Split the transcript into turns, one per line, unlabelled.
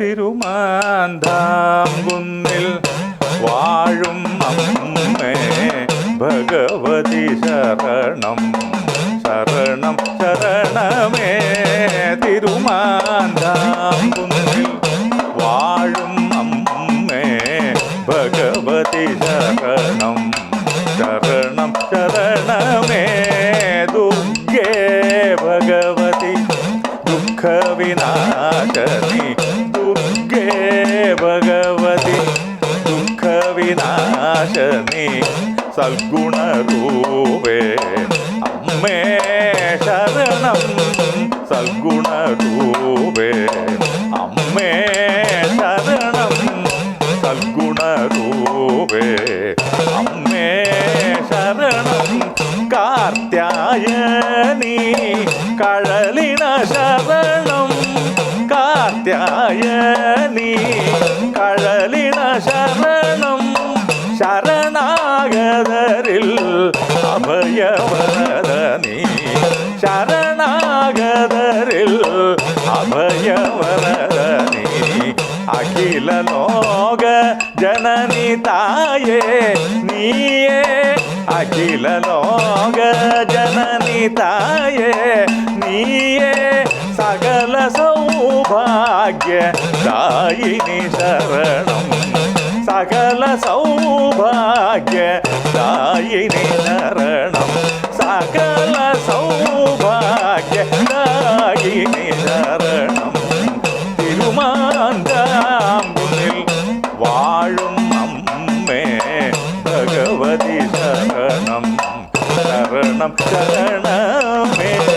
തിരുമാന്താംകുന്നിൽ വാഴും അമ്മേ. ഭഗവതി ശരണം ശരണം ശരണമേ. തിരുമാന്താംകുന്നിൽ വാഴും അമ്മേ. ഭഗവതി ശരണം ശരണം ശരണമേ. ദുഃഖേ ഭഗവതി ദുഃഖവിനാശനി ഭഗവതി ദുഃഖവിനാശനി സൽഗുണരൂപേ. അമ്മേ ശരണം സൽഗുണരൂപേ. അമ്മേ ശരണം സൽഗുണരൂപേ. അമ്മേ ശരണം കാർത്യായനി കഴലിന காத்தியாயனி கழலின சரணம் சரணாகதரில் அபயவரதனி சரணாகதரில் அபயவரதனி அகில லோக ஜனனி தாயே நீயே அகில லோக ஜனனி தாயே நீயே சகல சௌ ദായിനി ശരണം. സകല സൗഭാഗ്യ ദായിനി ശരണം. സകല സൗഭാഗ്യ ദായിനി ശരണം. തിരുമാന്താമ്പുനിൽ വാഴും അമ്മേ ഭഗവതി ശരണം. ശരണം ശരണം